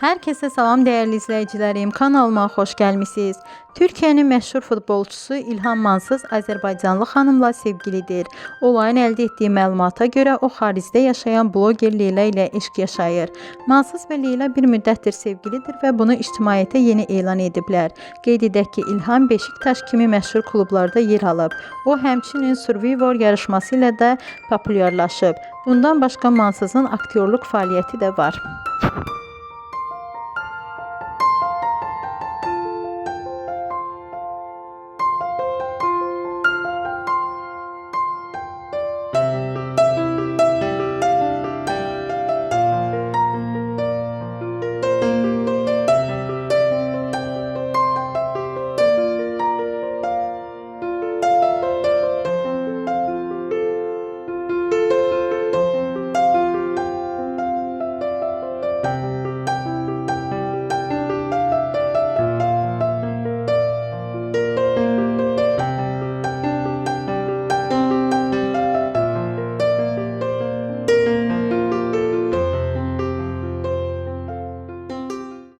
Herkese salam değerli izleyicilerim. Kanalıma hoş gelmişsiniz. Türkiye'nin meşhur futbolçusu İlham Mansız Azərbaycanlı xanımla sevgilidir. Olayın əldə etdiyi məlumata görə o xaricdə yaşayan bloger Leyla ilə eşq yaşayır. Mansız və Leyla bir müddətdir sevgilidir və bunu ictimaiyyətə yeni elan ediblər. Qeyd edək ki, İlham Beşiktaş kimi məşhur klublarda yer alıb. O həmçinin Survivor yarışması ilə də populyarlaşıb. Bundan başqa Mansızın aktyorluq fəaliyyəti də var.